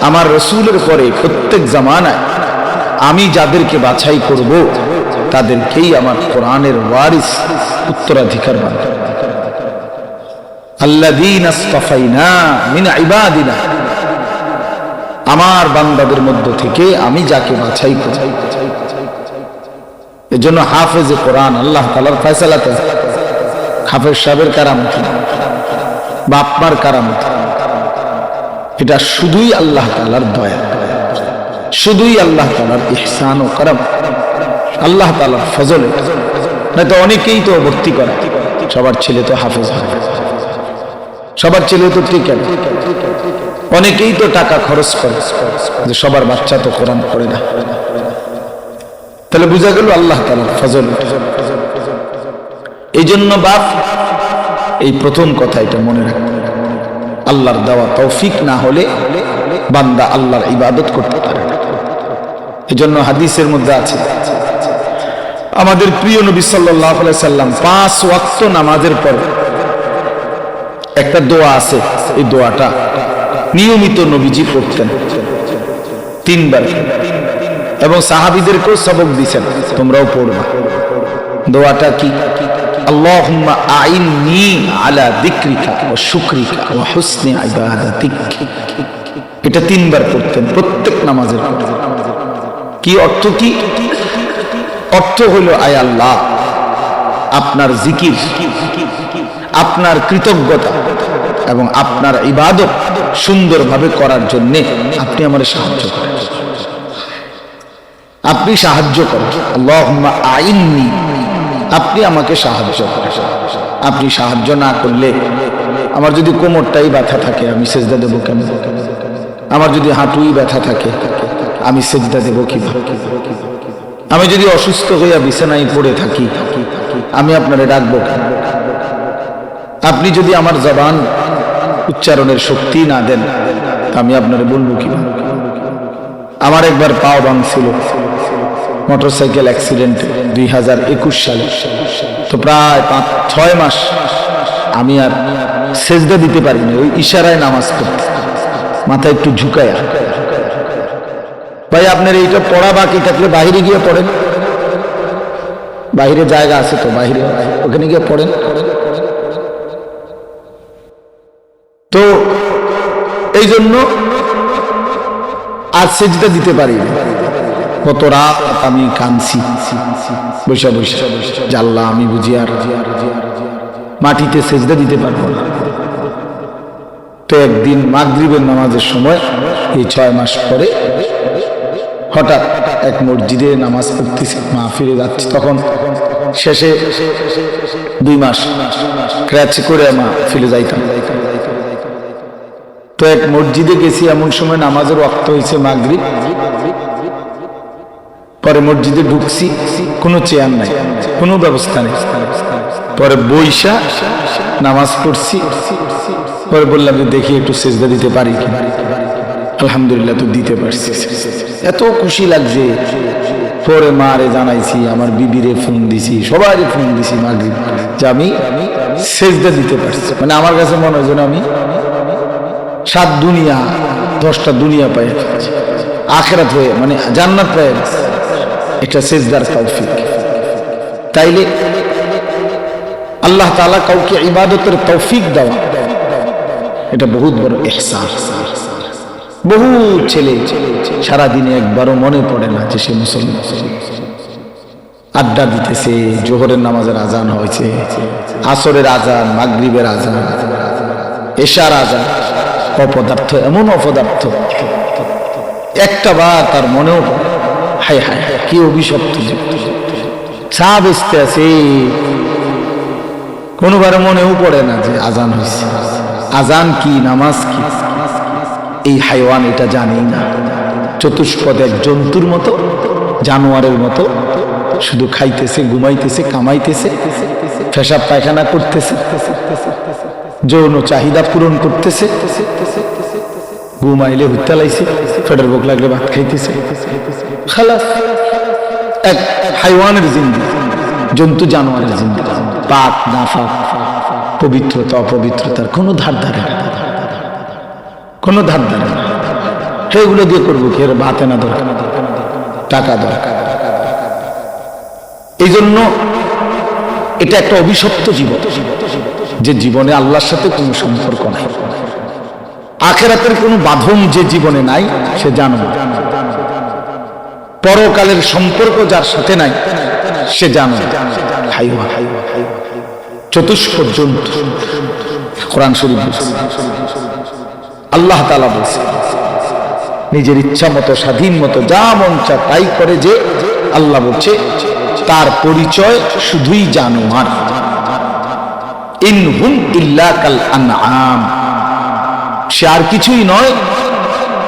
আমার রসুলের পরে প্রত্যেক জামানায় আমি যাদেরকে বাছাই করব, তাদেরকেই আমার কোরআনের ওয়ারিস উত্তরাধিকার বানাবো আমার বান্দাদের মধ্য থেকে আমি যাকে বাছাই করি এজন্য হাফেজে কোরআন, আল্লাহ তাআলার ফয়সালাতে। হাফেজ সাহেবের কারামত বাপমার কারামত। এটা শুধুই আল্লাহ তাআলার দয়া, শুধুই আল্লাহ তাআলার ইহসান ও করম, আল্লাহ তাআলার ফজল। না তো অনেকেই তো ভর্তি করে, সবার ছেলে তো হাফেজ হয়। সবার ছেলে তো ঠিক আছে। অনেকেই তো টাকা খরচ করে সবার বাচ্চা তো কোরআন করে না। তাহলে বোঝা গেল আল্লাহ ফজল। এই জন্য বাপ, এই প্রথম কথা এটা মনে রাখবে। আল্লাহর দেওয়া তৌফিক না হলে বান্দা আল্লাহর ইবাদত করতে পারে এই জন্য হাদিসের মধ্যে আছে, আমাদের প্রিয় নবী সাল্লাহ সাল্লাম পাঁচ ওয়াক্ত নামাজের পর একটা দোয়া আছে, এই দোয়াটা নিয়মিত নবীজি পড়তেন। তিনবার। এবং সাহাবিদেরকেও সবক দিছেন। তোমরাও পড়বা। দোয়াটা কি? আলা যিকরিকা এটা তিনবার পড়তেন প্রত্যেক নামাজের কি অর্থ কি? অর্থ হলো, আয় আল্লাহ, আপনার জিকির, আপনার কৃতজ্ঞতা এবং আপনার ইবাদত সুন্দরভাবে করার জন্য আপনি আমার সাহায্য করেন। আপনি সাহায্য করেন। আপনি আমাকে সাহায্য করেন। আপনি সাহায্য না করলে আমার যদি কোমরটাই ব্যথা থাকে, আমি সেজদা দেবো কেন? আমার যদি হাঁটুই ব্যথা থাকে, আমি সেজদা দেবো কীভাবে? আমি যদি অসুস্থ হইয়া বিছানায় পড়ে থাকি, আমি আপনারে ডাকবো আপনি যদি আমার জবান উচ্চারণের শক্তি না দেন আমি আপনারে বলব কি আমার একবার পাও ভাঙছিল। মোটরসাইকেল অ্যাক্সিডেন্টে দুই হাজার একুশ সালে। তো প্রায় পাঁচ, ছয় মাস আমি আর সেজদা দিতে পারিনি, ওই ইশারায় নামাজ পড়তে। মাথা একটু ঝুঁকায়া। ভাই, আপনার এইটা পড়া বাকি থাকলে বাহিরে গিয়ে পড়েন। বাহিরে জায়গা আছে তো বাহিরে ওখানে গিয়ে পড়েন। তো এই জন্য আর সেজদা দিতে পারি না। কত রাত আমি কানছি বৈশা বৈশা জাল্লা আমি বুঝি আর মাটিতে সেজদা দিতে পারব না। তো একদিন মাগরিবের নামাজের সময়, এই ছয় মাস পরে হঠাৎ এক মসজিদে নামাজ পড়তেছি মা ফিরে যাচ্ছি তখন শেষে দুই মাস ক্র্যাচ করে মা ফিরে যাইতাম। তো এক মসজিদে গেছি, এমন সময় নামাজের রক্ত হয়েছে মাগরিব। পরে মসজিদে ঢুকছি, কোনো চেয়ার নাই, কোনো ব্যবস্থা নেই। পরে বৈশা নামাজ পড়ছি, পরে বললাম যে দেখি একটু সেজদা দিতে পারি আলহামদুলিল্লাহ তো দিতে পারছি। এত খুশি লাগছে। পরে মারে জানাইছি, আমার বিবিরে ফোন দিছি সবাই ফোন দিছি মাগরিব। যে আমি সেজদা দিতে পারছি। মানে আমার কাছে মনে হয় যেন আমি সাত দুনিয়া, দশটা দুনিয়া পাই আখেরাত হয়ে মানে জান্নাত পায় এটা সেজদার তৌফিক। তাইলে আল্লাহ তাআলা কাউকে ইবাদতের তৌফিক দেওয়া এটা বহুত বড় এহসান বহু ছেলে সারাদিনে একবারও মনে পড়ে না যে সে মুসলমান। আড্ডা দিতেছে, জোহরের নামাজের আজান হয়েছে, আসরের আজান, মাগরিবের আজান, এশার আজান, অপদার্থ, এমন অপদার্থ। একটা বার তার মনেও পড়ে হায় হায়, কি অভিশপ্ত আছে। কোনোবারে মনেও পড়ে না যে আজান হয়েছে আজান কি, নামাজ কি? এই হাইওয়ান এটা জানেই না। চতুষ্পদ এক জন্তুর মতো, জানোয়ারের মতো, শুধু খাইতেছে, ঘুমাইতেছে, কামাইতেছে, ফেসাব পায়খানা করতেছে, যৌন চাহিদা পূরণ করতেছে, ঘুমাইলে হুত্তা লাইছে, ফেডার ভোগ লাগলে ভাত খাইতেছে। হাইওয়ানের জিন্দি, জন্তু জানোয়ারের জিন্দগি পাক না পাক পবিত্রতা, অপবিত্রতার কোনো ধার ধারে কোনো ধার ধারে সেগুলো দিয়ে করব কি? এর ভাতে না দরকার, টাকা দরকার। এই জন্য এটা একটা অভিশপ্ত জীবন, যে জীবনে আল্লাহর সাথে কোনো সম্পর্ক নাই। আখেরাতের কোনো বাঁধন যে জীবনে নাই, সে জানো পরকালের সম্পর্ক যার সাথে নাই, সে জানো। হাইওয়া, চতুষ্পর্যন্ত। কোরআন শরীফ আল্লাহ তালা বলছে, নিজের ইচ্ছা মতো, স্বাধীন মতো, যা মন চা তাই করে যে আল্লাহ বলছে, তার পরিচয় শুধুই জানোয়ার। ইনহুম ইল্লা কাল আনআম। সে আর কিছুই নয়,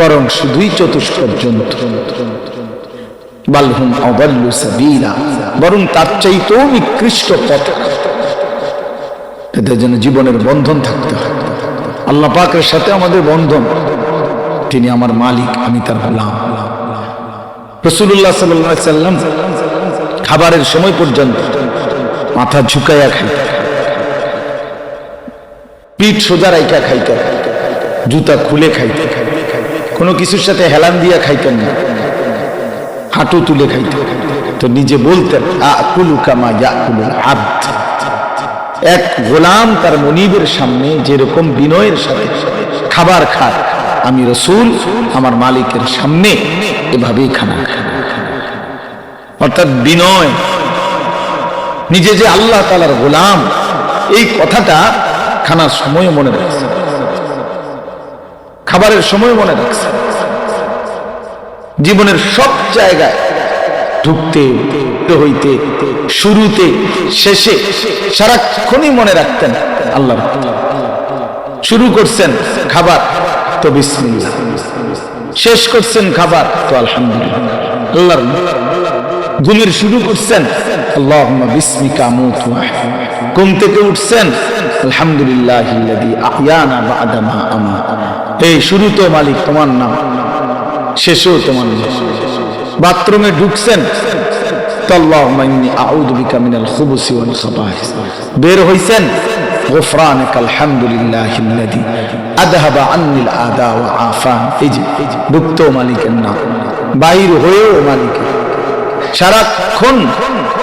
বরং শুধুই চতুষ্পর্যন্ত। বালহুম অবাল্লু সাবিলা। বরং তার চাইতেও নিকৃষ্ট পথ। এদের জন্য জীবনের বন্ধন থাকতে হয়। আল্লাহ পাকের সাথে আমাদের বন্ধন। তিনি আমার মালিক, আমি তার গোলাম। রসুল্লাহ সাল্লাম খাবারের সময় পর্যন্ত মাথা ঝুঁকাইয়া খাইতে পিঠ সোজা রাইকা খাইতে জুতা খুলে খাইতে কোনো কিছুর সাথে হেলান দিয়া খাইতেন না। হাঁটু তুলে খাইতে। তো নিজে বলতেন এক গোলাম তার মনিবের সামনে যেরকম বিনয়ের সাথে খাবার খায়, আমি রসুল, আমার মালিকের সামনে এভাবেই খানা খাই। অর্থাৎ বিনয়, নিজে যে আল্লাহ তালার গোলাম, এই কথাটা খানার সময় মনে রাখছে। খাবারের সময় মনে রাখছে। জীবনের সব জায়গায় ঢুকতে হইতে, শুরুতে, শেষে সারাক্ষণই মনে রাখতেন আল্লাহ শুরু করছেন খাবার, তো বিসমিল্লাহ। শেষ করছেন খাবার, তো আলহামদুলিল্লাহ। ঘুমের শুরু করছেন আল্লাহ বিসমিকা মুতু ঘুম থেকে উঠছেন আলহামদুলিল্লাহ এই শুরু তো মালিক, তোমার নাম? শেষেও তোমার নাম বাথরুমে ঢুকছেন তো আল্লাহুম্মা ইন্নী আউযু বিকা মিনাল খুবুসি ওয়াল খাবাইস বের হইছেন غفرانك الحمد لله الذي اذهب عني الاذى وعافان এই যে ঢুকতো মালিকের নাম বাইর হয়েও মালিকের সারাক্ষণ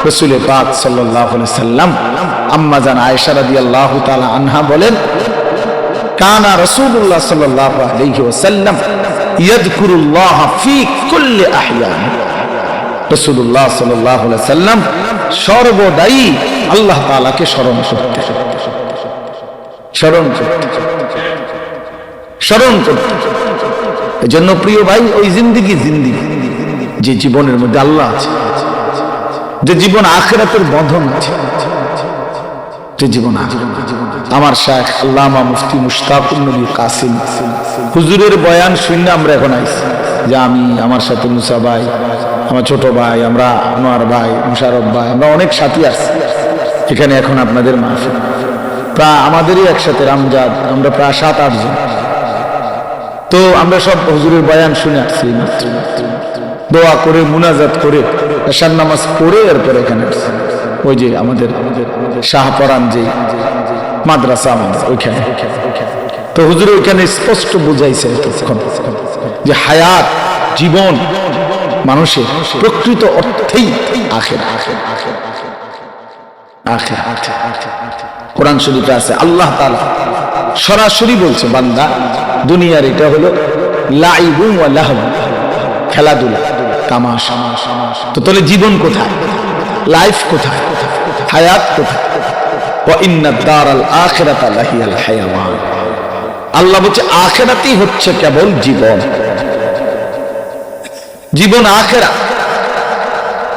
রসুলের পাক সাল্লাল্লাহু আলাইহি সাল্লাম আম্মা জান আয়েশা রাদিয়াল্লাহু তাআলা আনহা বলেন কানা রাসূলুল্লাহ সাল্লাল্লাহু আলাইহি ওয়াসাল্লাম সাল্লাম সর্বদাই আল্লাহ স্মরণ করতে স্মরণ করতে স্মরণ করতে প্রিয় ভাই, ওই জিন্দিগি জিন্দিগি, যে জীবনের মধ্যে আল্লাহ আছে, যে জীবন আখেরাতের বন্ধন আছে, যে জীবন আছে। আমার শাহ আল্লামা মুফতি মুশতাকুর নবী কাসিম। হুজুরের বয়ান শুনে আমরা এখন আইছি যে আমি, আমার সাথে মুসা ভাই, আমার ছোট ভাই, আমরা আনোয়ার ভাই, মুশারফ ভাই, আমরা অনেক সাথী আসছি এখানে এখন আপনাদের মাহফিল। প্রায় আমাদেরই একসাথে রামজাদ, আমরা প্রায় সাত, আট জন। তো আমরা সব হুজুরের বয়ান শুনে আসছি দোয়া করে, মুনাজাত করে, এশার নামাজ পড়ে এরপরে এখানে আসছি। ওই যে আমাদের শাহপরান যে মাদ্রাসা আমাদের ওইখানে। তো হুজুর ওইখানে স্পষ্ট বুঝাইছে যে হায়াত, জীবন মানুষের প্রকৃত অর্থেই আখের আখের আখের আখের কোরআন শরীফে আছে, আল্লাহ তাআলা সরাসরি বলছে, বান্দা, দুনিয়ার এটা হলো লাইবু ওয়া লাহব খেলাধুলা, তামাশা। তো তাহলে জীবন কোথায়? লাইফ কোথায়? হায়াত কোথায়? আল্লাহ বলছে, আখেরাতেই হচ্ছে কেবল জীবন। জীবন আখেরা।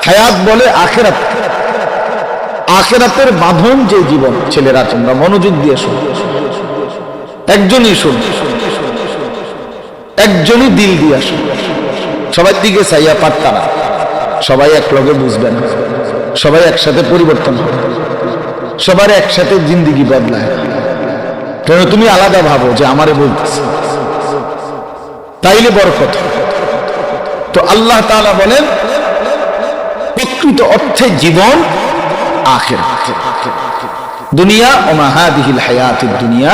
হায়াত বলে আখেরাত। আখেরাতের বাঁধন যে জীবন, ছেলেরা তোমরা মনোযোগ দিয়ে শোন। একজনই শোন। একজনই দিল দিয়ে শোন সবার দিকে চাইয়া পারতা না। সবাই এক লগে বুঝবে না। সবাই একসাথে পরিবর্তন হবে। সবার একসাথে জিন্দিগি বদলায়। তুমি আলাদা ভাবো যে আমারে বলতেছে? তাইলে বড় কথা তো আল্লাহ তাআলা বলেন, প্রকৃত অর্থে জীবন আখের দুনিয়া, ওমা হাদিহিল হায়াতুদ দুনিয়া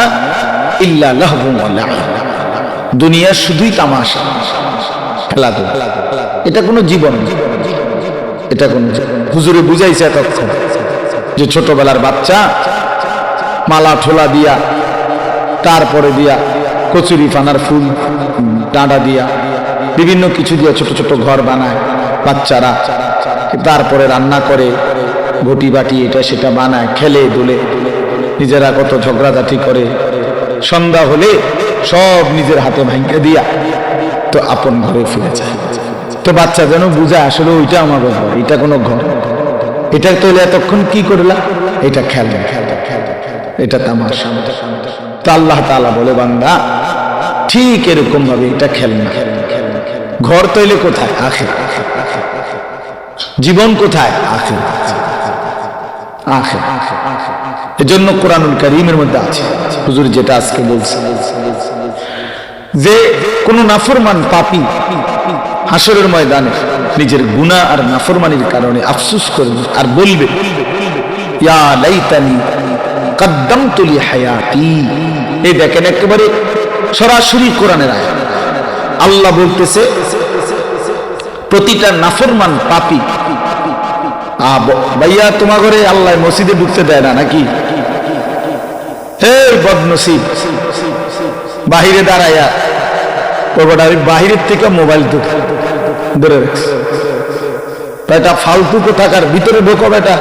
ইল্লা দুনিয়া শুধুই তামাশা, খেলাধুলা। এটা কোনো জীবন এটা কোন হুজুরে বুঝাইছে এতক্ষণ। যে ছোটবেলার বাচ্চা, মালা ঠোলা দিয়া, তারপরে দিয়া, কচুরি ফানার ফুল, ডাঁডা দিয়া, বিভিন্ন কিছু দিয়ে ছোট ছোট ঘর বানায় বাচ্চারা। তারপরে রান্না করে, ঘটি বাটি এটা সেটা বানায়, খেলে, দুলে, নিজেরা কত ঝগড়াঝাটি করে। সন্ধ্যা হলে সব নিজের হাতে ভাঙ্গে দিয়া তো আপন ঘরে ফিরে যায়। তো বাচ্চা যেন বুঝে আসলে ওইটা আমার ঘর এটা কোনো ঘর। এটা তো এতক্ষণ কি করলা? এটা খেলবে এটা তামাশা। তো আল্লাহ তাআলা বলে, বান্দা, ঠিক এরকম ভাবে এটা খেলনা ঘর তৈলে কোথায়? আখের। জীবন কোথায়? আখের। আখের। এজন্য কোরআনুল কারীমের মধ্যে আছে। হুজুর যেটা আজকে বলছে। যে কোন নাফরমান পাপী হাসরের ময়দানে নিজের গুনাহ আর নাফরমানির কারণে আফসোস করবে আর বলবে দেখেন একেবারে সরাসরি কোরআনের আল্লাহ বলতেছে, প্রতিটা নাফরমান পাপী ভাইয়া, তোমার ঘরে আল্লাহ মসজিদে ঢুকতে দেয় না নাকি? হে বদনসিব, বাহিরে ওটা বাহিরের থেকে মোবাইল ধরে রাখছে তা এটা ফালতু কোথাকার, ভিতরে ঢোকো বেটা।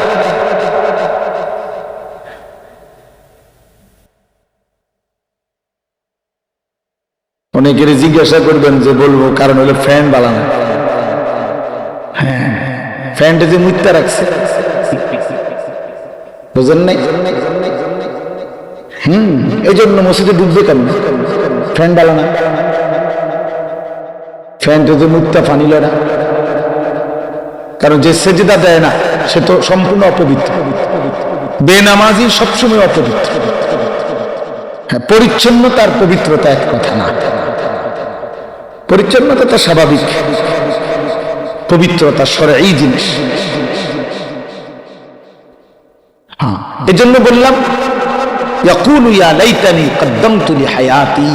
অনেকের জিজ্ঞাসা করবেন যে বলব, কারণ হলো ফ্যান বালানো হ্যাঁ ফ্যানটা যে মুত্যা রাখছে। বুঝেন নাই? হুম, এই জন্য মসজিদে ডুববে কেন? ফ্যান বালানা ফ্যানটা যে মুক্তা ফানিল না। কারণ যে সেজদা দেয় না, সে তো সম্পূর্ণ অপবিত্র। বেনামাজি সবসময় অপবিত্র। হ্যাঁ পরিচ্ছন্নতা আর পবিত্রতা এক কথা না। পরিচ্ছন্নতা তো স্বাভাবিক। পবিত্রতা সরে এই জিনিস। হ্যাঁ এজন্য বললাম, ইয়াকুলু ইয়া লাইতানি কদ্দামতু লি হায়াতি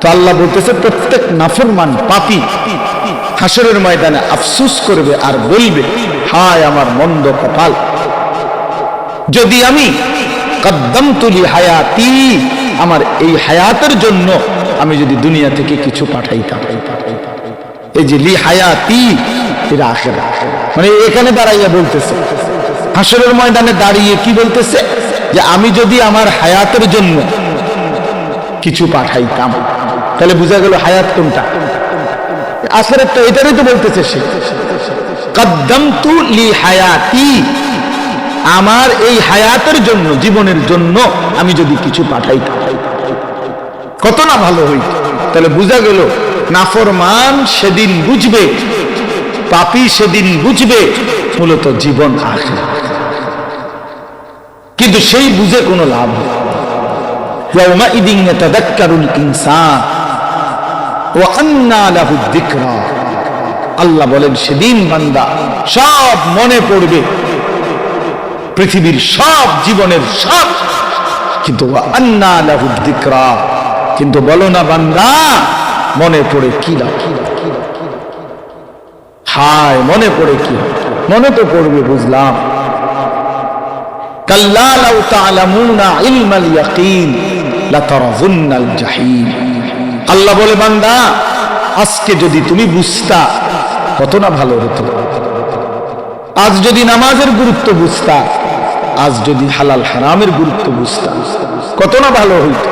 তো আল্লাহ বলতেছে, প্রত্যেক নাফরমান পাপি হাসরের ময়দানে আফসুস করবে আর বলবে, হায় আমার মন্দ কপাল। যদি আমি কদ্দম তুলি হায়াতি, আমার এই হায়াতের জন্য আমি যদি দুনিয়া থেকে কিছু পাঠাইতাম। এই যে লি হায়াতি এরা আখেরা মানে এখানে দাঁড়াইয়া বলতেছে, হাসরের ময়দানে দাঁড়িয়ে কি বলতেছে? যে আমি যদি আমার হায়াতের জন্য কিছু পাঠাইতাম। তাহলে বোঝা গেল হায়াত কোনটা? আসলে তো এটারই তো বলতেছে সে। কদ্দমতু লি হায়াতি। আমার এই হায়াতের জন্য, জীবনের জন্য আমি যদি কিছু পাঠাই কত না ভালো হইত। তাহলে বোঝা গেল নাফরমান সেদিন বুঝবে, পাপি সেদিন বুঝবে, মূলত জীবন আসে কিন্তু সেই বুঝে কোনো লাভ হবে ইদিন ইনসান। আল্লাহ বলেন, সেদিন বান্দা সব মনে পড়বে। পৃথিবীর সব জীবনের সব। কিন্তু আন্না লাহুদ্দিকরা কিন্তু বলো না বান্দা, মনে পড়ে কি লাভ? হায়, মনে পড়ে কি মনে তো পড়বে, বুঝলাম। কাল্লা লাউ তা'লামুনা ইলমাল ইয়াকিন লাতারাজুন্নাল জাহিম আল্লাহ বলে, বান্দা, আজকে যদি তুমি বুঝতা, কত না ভালো হতো। আজ যদি নামাজের গুরুত্ব বুঝতা, আজ যদি হালাল হারামের গুরুত্ব বুঝতা, কত না ভালো হইতো।